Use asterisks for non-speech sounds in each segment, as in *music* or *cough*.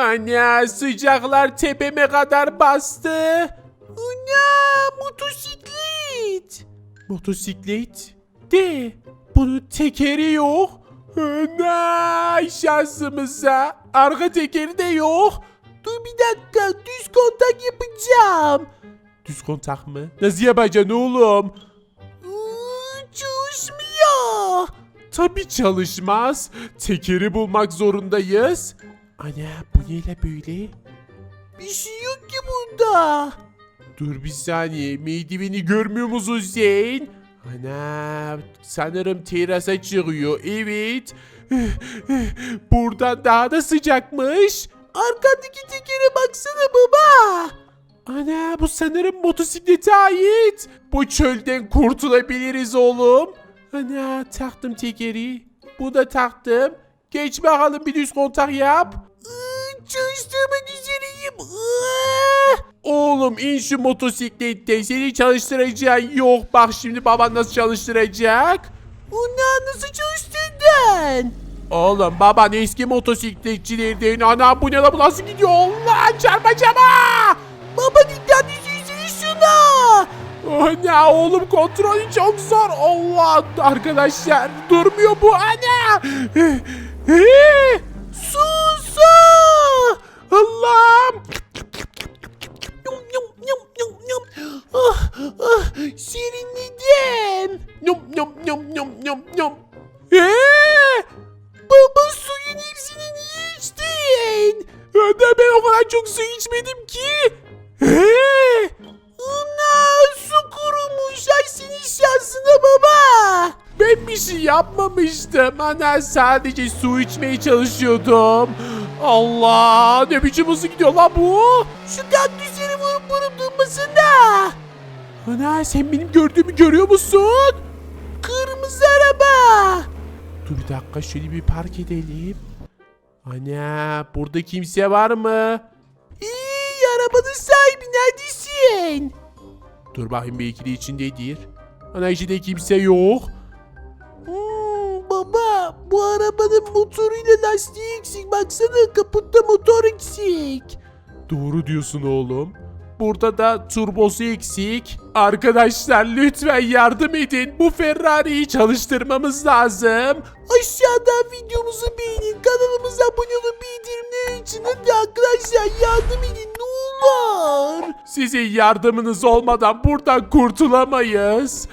Ana sıcaklar tepeme kadar bastı. Ana motosiklet. Motosiklet? De bunun tekeri yok. Ana şansımıza arka tekeri de yok. Dur bir dakika düz kontak yapacağım. Düz kontak mı? Nasıl yapacaksın oğlum? Çalışmıyor. Tabii çalışmaz. Tekeri bulmak zorundayız. Ana bu neyle böyle? Bir şey yok ki burada. Dur bir saniye. Merdiveni görmüyor musun sen? Ana sanırım terasa çıkıyor. Evet. *sighs* Buradan daha da sıcakmış. Arkadaki tekere baksana baba. Ana bu sanırım motosiklete ait. Bu çölden kurtulabiliriz oğlum. Ana taktım tekeri. Bu da taktım. Geç bakalım bir düz kontak yap. Çalıştırmak üzereyim. Oğlum in şu motosiklette seni çalıştıracağım yok. Bak şimdi baban nasıl çalıştıracak. Ona nasıl çalıştırdın? Oğlum baban eski motosikletçilerden. Ana bu ne bu nasıl gidiyor? Allah çarpacağım ha! Baba dikkatli sürsene şuna. Ana oğlum kontrolü çok zor. Allah arkadaşlar durmuyor bu ana. Allah'ım. Yum, yum, yum, yum, yum. Ah, ah, serinledim. Yum, yum, yum, yum, yum, yum. Ee, baba suyun hepsini niye içtin? Ana ben o kadar çok su içmedim ki. Ee, ana su kurumuş. Ay senin şansına baba. Ben bir şey yapmamıştım. Ana sadece su içmeye çalışıyordum. Allah ne biçim hızlı gidiyor lan bu. Şu kaktüsleri vurup vurup durmasana. Ana sen benim gördüğümü görüyor musun? Kırmızı araba. Dur bir dakika şöyle bir park edelim. Ana burada kimse var mı? İyi arabanın sahibi neredesin? Dur bakayım belki de içindedir. Ana içinde kimse yok. Hmm, baba bu arabanın motoruyla lastiği eksik. Baksana kaputta motor eksik. Doğru diyorsun oğlum. Burada da turbosu eksik. Arkadaşlar lütfen yardım edin. Bu Ferrari'yi çalıştırmamız lazım. Aşağıdan videomuzu beğenin. Kanalımıza abone olup bildirimleri için hadi arkadaşlar yardım edin ne olur. Sizin yardımınız olmadan buradan kurtulamayız.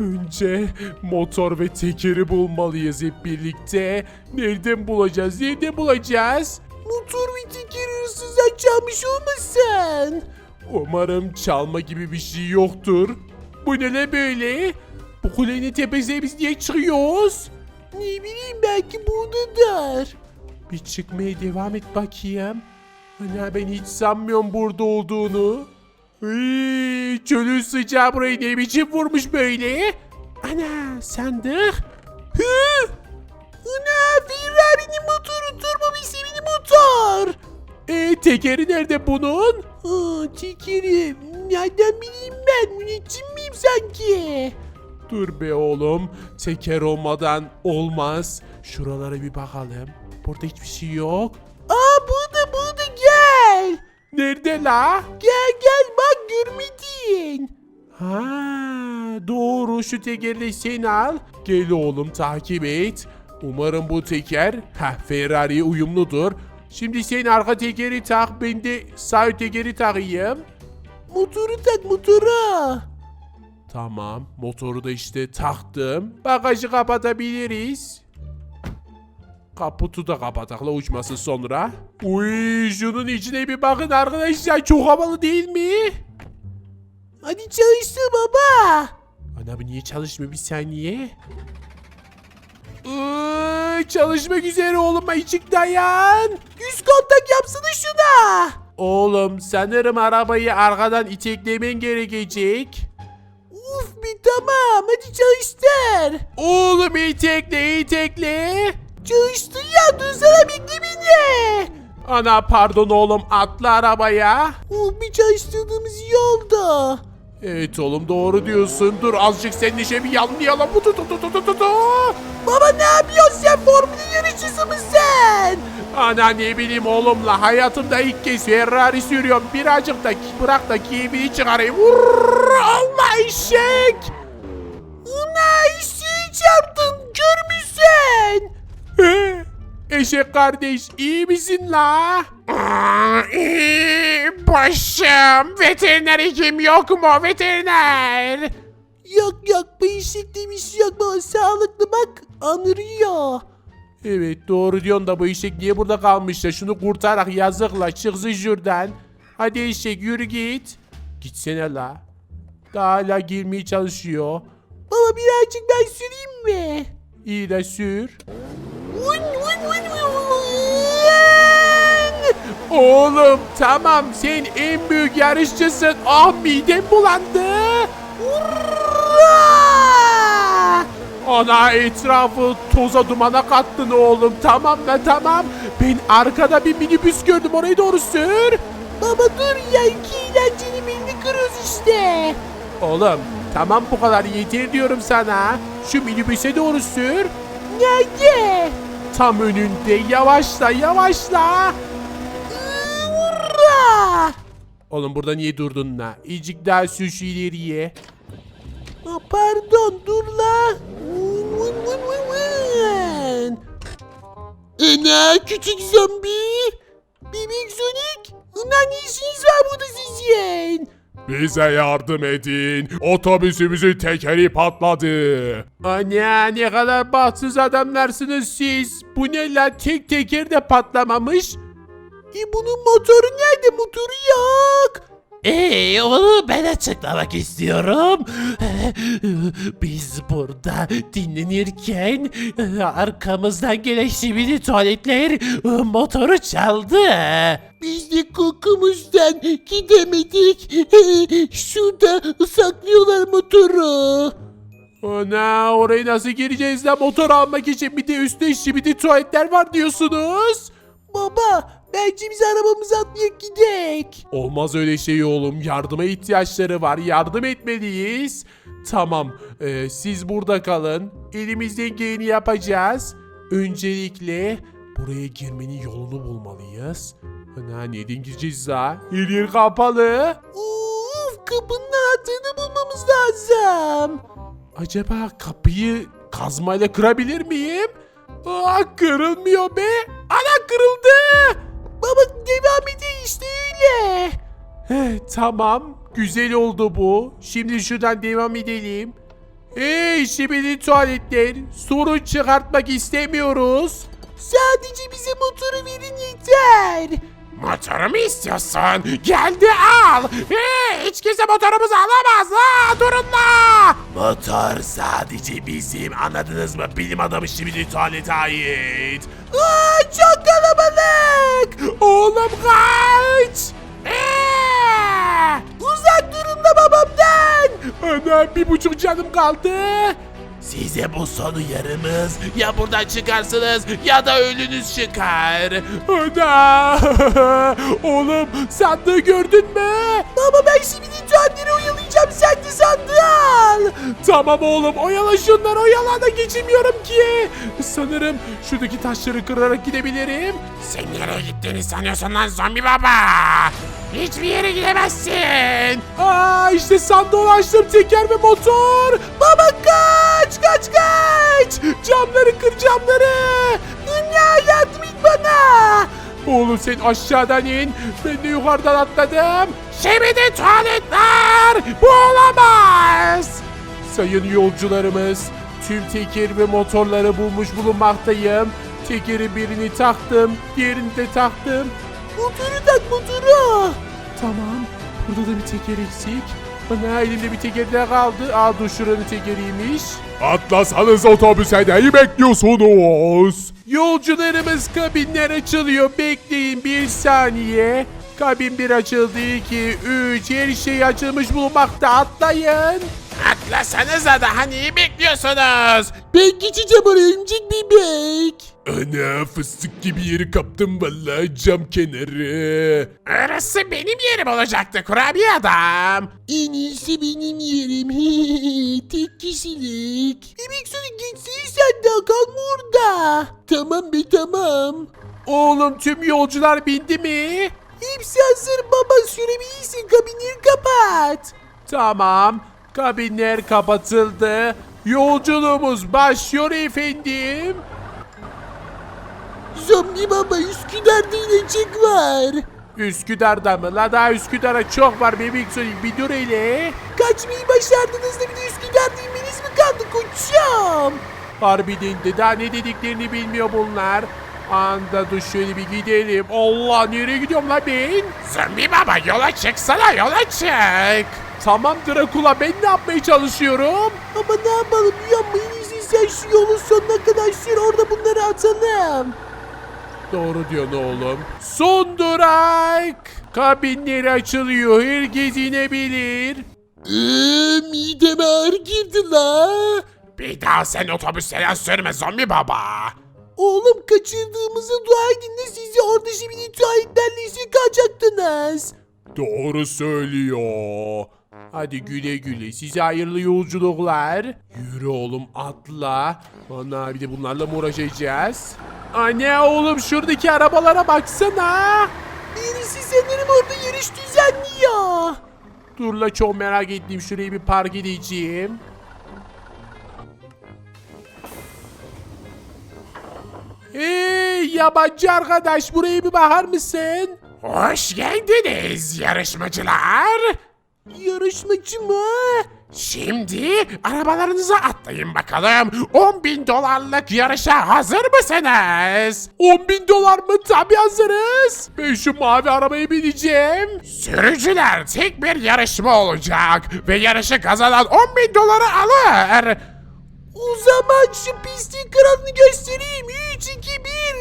Önce motor ve tekeri bulmalıyız hep birlikte. Nereden bulacağız? Nereden bulacağız? Motor ve tekeri hırsızdan çalmış olmasın? Umarım çalma gibi bir şey yoktur. Bu ne la böyle? Bu kulenin tepesine biz niye çıkıyoruz? Ne bileyim belki buradadır. Bir çıkmaya devam et bakayım. Ana ben hiç sanmıyorum burada olduğunu. Iy, çölün sıcağı burayı ne biçim vurmuş böyle? Ana sandık. Hı? Ana Ferrari'nin motoru turbo bir motor. E tekeri nerede bunun? Aa, tekeri nereden bileyim ben müneccim miyim sanki? Dur be oğlum teker olmadan olmaz. Şuralara bir bakalım. Burada hiçbir şey yok. Aa burada burada gel. Nerede la? Gel gel bak görmedin. Ha doğru şu tekeri de sen al. Gel oğlum takip et. Umarım bu teker ha Ferrari uyumludur. Şimdi sen arka tekeri tak ben de sağ tekeri takayım. Motoru tak motoru. Tamam motoru da işte taktım. Bagajı kapatabiliriz. Kaputu da kapatakla uçmasın sonra. Uy şunun içine bir bakın arkadaşlar çok havalı değil mi? Hadi çalıştır baba. Ana bu niye çalışmıyor bir saniye? Iıı, çalışmak üzere oğlum açık dayan. Yüz kontak yapsana şuna. Oğlum sanırım arabayı arkadan iteklemen gerekecek. Uf bir tamam hadi çalıştır. Oğlum itekle itekle. Çalıştın ya dursana bekle beni. Ana pardon oğlum atla arabaya. Oh bir çalıştırdığımız iyi oldu. Evet oğlum doğru diyorsun. Dur azıcık senin işe bir yanlayalım. Baba ne yapıyorsun sen? Formül yarışçısı mısın? Ana ne bileyim oğlumla hayatımda ilk kez Ferrari sürüyorum. Birazcık da bırak da keyfini çıkarayım. Vurr, Allah eşek. Una işi çarptın görmüşsün. He, Eşek kardeş iyi misin la? Başım. Veteriner hekim yok mu veteriner? Yok yok bu bir şey yok baba. Sağlıklı bak anırıyor. Evet doğru diyorsun da bu eşek niye burada kalmış da şunu kurtarak yazıkla çıksın şuradan. Hadi eşek yürü git. Gitsene la. Daha hala girmeye çalışıyor. Baba birazcık ben süreyim mi? İyi de sür. Vın vın Oğlum tamam sen en büyük yarışçısın. Ah midem bulandı. Hurra! Ana etrafı toza dumana kattın oğlum. Tamam da tamam. Ben arkada bir minibüs gördüm orayı doğru sür. Baba dur ya iki eğlenceli birini kırıyoruz işte. Oğlum tamam bu kadar yeter diyorum sana. Şu minibüse doğru sür. Nerede? Tam önünde yavaşla yavaşla. Oğlum burada niye durdun la? İcik daha sür şu ileriye. Aa, pardon dur la. Ana küçük zombi. Bebek Sonic. Ulan ne işiniz var burada sizin? Bize yardım edin. Otobüsümüzün tekeri patladı. Ana ne kadar bahtsız adamlarsınız siz. Bu ne la tek teker de patlamamış. E bunun motoru nerede? Motoru yok. Ee, onu ben açıklamak istiyorum. Biz burada dinlenirken arkamızdan gelen şibili tuvaletler motoru çaldı. Biz de kokumuzdan gidemedik. Şurada saklıyorlar motoru. Ana oraya nasıl gireceğiz la motor almak için bir de üstte şibidi tuvaletler var diyorsunuz. Baba bence biz arabamızı atlayıp gidek. Olmaz öyle şey oğlum. Yardıma ihtiyaçları var. Yardım etmeliyiz. Tamam. ee, siz burada kalın. Elimizden geleni yapacağız. Öncelikle buraya girmenin yolunu bulmalıyız. Ana neden gireceğiz ha? Her yer kapalı. Uf kapının anahtarını bulmamız lazım. Acaba kapıyı kazmayla kırabilir miyim? Aa, kırılmıyor be. Ana kırıldı. Baba devam edin işte öyle. Heh, tamam. Güzel oldu bu. Şimdi şuradan devam edelim. Hey şibidi tuvaletler. Sorun çıkartmak istemiyoruz. Sadece bize motoru verin yeter. Motoru mu istiyorsun? Geldi al. Hey, hiç kimse motorumuzu alamaz. La, durun la. Motor sadece bizim anladınız mı? Bilim adamı şibidi tuvalete ait. Aa, çok kalabalık. Oğlum kaç. Ee! Uzak durun da babamdan. Ana bir buçuk canım kaldı. Size bu son uyarımız ya buradan çıkarsınız ya da ölünüz çıkar. Ana! *laughs* Oğlum sandığı gördün mü? Baba ben şimdi tuvaletleri oyalayacağım sen de sandığı al. Tamam oğlum oyala şunları oyala da geçemiyorum ki. Sanırım şuradaki taşları kırarak gidebilirim. Sen nereye gittiğini sanıyorsun lan zombi baba? Hiçbir yere gidemezsin. Aa işte sandığı açtım teker ve motor. Baba kaç kaç kaç. Camları kır camları. Dünya et bana. Oğlum sen aşağıdan in. Ben de yukarıdan atladım. Şebede tuvaletler. Bu olamaz. Sayın yolcularımız. Tüm teker ve motorları bulmuş bulunmaktayım. Tekeri birini taktım. Diğerini de taktım. Motoru tak motoru. Tamam. Burada da bir teker eksik. Bana elimde bir teker daha kaldı. Aa dur şuranın tekeriymiş. Atlasanız otobüse neyi bekliyorsunuz? Yolcularımız kabinler açılıyor. Bekleyin bir saniye. Kabin bir açıldı. 2, 3. Her şey açılmış bulunmakta. Atlayın. Atlasanıza daha neyi bekliyorsunuz? Ben geçeceğim oraya örümcek bebek. Ana fıstık gibi yeri kaptım vallahi cam kenarı. Orası benim yerim olacaktı kurabiye adam. En iyisi benim yerim. *laughs* Tek kişilik. Bebek Sonic geçsene sen de kalma orada. Tamam be tamam. Oğlum tüm yolcular bindi mi? Hepsi hazır baba sürebilirsin kabinleri kapat. Tamam. Kabinler kapatıldı. Yolculuğumuz başlıyor efendim. Zombi baba Üsküdar'da inecek var. Üsküdar'da mı? La daha Üsküdar'a çok var bebek Sonic bir dur hele. Kaçmayı başardınız da bir de Üsküdar'da inmeniz mi kaldı koçum? Harbiden de daha ne dediklerini bilmiyor bunlar. Anda dur şöyle bir gidelim. Allah nereye gidiyorum la ben? Zombi baba yola çıksana yola çık. Tamam Drakula ben ne yapmaya çalışıyorum? Ama ne yapalım uyanmayın izin sen şu yolun sonuna kadar sür orada bunları atalım. Doğru diyorsun oğlum. Son durak. Kabinleri açılıyor. Herkes inebilir. Eee mideme ağır girdi la. Bir daha sen otobüslere sürme zombi baba. Oğlum kaçırdığımızı dua edin de sizi orada şimdi tuvaletlerle izin kalacaktınız. Doğru söylüyor. Hadi güle güle. Size hayırlı yolculuklar. Yürü oğlum atla. Ana bir de bunlarla mı uğraşacağız? Anne oğlum şuradaki arabalara baksana. Birisi sanırım orada yarış düzenliyor. Dur la çok merak ettim. Şurayı bir park edeceğim. Hey yabancı arkadaş buraya bir bakar mısın? Hoş geldiniz yarışmacılar. Yarışmacı mı? Şimdi arabalarınıza atlayın bakalım. 10 bin dolarlık yarışa hazır mısınız? 10 bin dolar mı? Tabii hazırız. Ben şu mavi arabaya bineceğim. Sürücüler tek bir yarışma olacak ve yarışı kazanan 10 bin doları alır. O zaman şu pisliğin kralını göstereyim. 3, 2,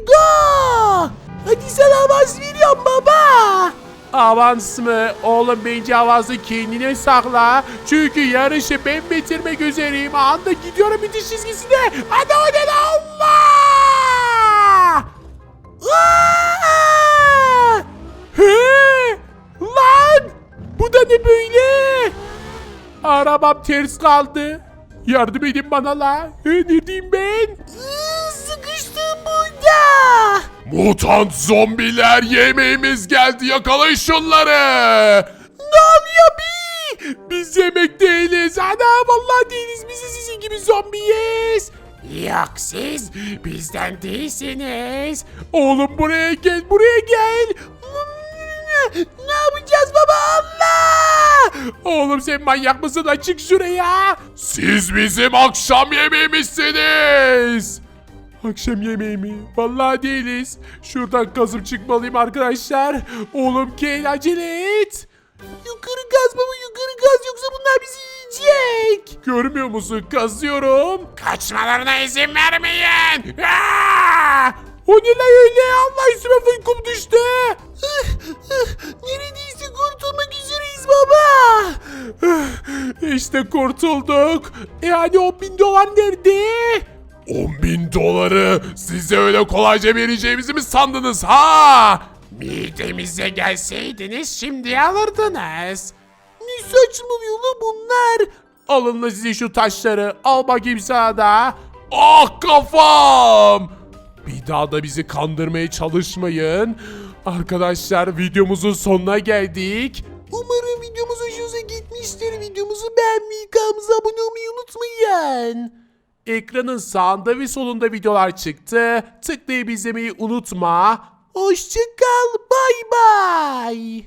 1, go! Hadi sana avans veriyorum baba. Avans mı? Oğlum bence avansı kendine sakla. Çünkü yarışı ben bitirmek üzereyim. Anda gidiyorum bitiş çizgisine. Hadi lan? Allah! He! Lan! Bu da ne böyle? Arabam ters kaldı. Yardım edin bana la. Neredeyim ben? Iı, Sıkıştım burada. Mutant zombiler yemeğimiz geldi yakalayın şunları. Ne oluyor bi? Biz yemek değiliz. Ana vallahi değiliz. Biz sizin gibi zombiyiz. Yok siz bizden değilsiniz. Oğlum buraya gel buraya gel. Ne yapacağız baba Allah? Oğlum sen manyak mısın lan çık şuraya. Siz bizim akşam yemeğimizsiniz. Akşam yemeği mi? Vallahi değiliz. Şuradan kazıp çıkmalıyım arkadaşlar. Oğlum gel acele et. Yukarı gaz baba yukarı gaz yoksa bunlar bizi yiyecek. Görmüyor musun? Kazıyorum. Kaçmalarına izin vermeyin. Aa! O ne lan öyle? Allah üstüme fıykum düştü. Neredeyse kurtulmak üzereyiz baba. işte kurtulduk. E hani 10 bin dolar nerede? 10 bin doları size öyle kolayca vereceğimizi mi sandınız ha? Midemize gelseydiniz şimdi alırdınız. Ne saçmalıyor la bunlar? Alın da size şu taşları. Al bakayım sana da. Ah kafam. Bir daha da bizi kandırmaya çalışmayın. Arkadaşlar videomuzun sonuna geldik. Umarım videomuz hoşunuza gitmiştir. Videomuzu beğenmeyi, kanalımıza abone olmayı unutmayın. Ekranın sağında ve solunda videolar çıktı. Tıklayıp izlemeyi unutma. Hoşçakal, bay bay.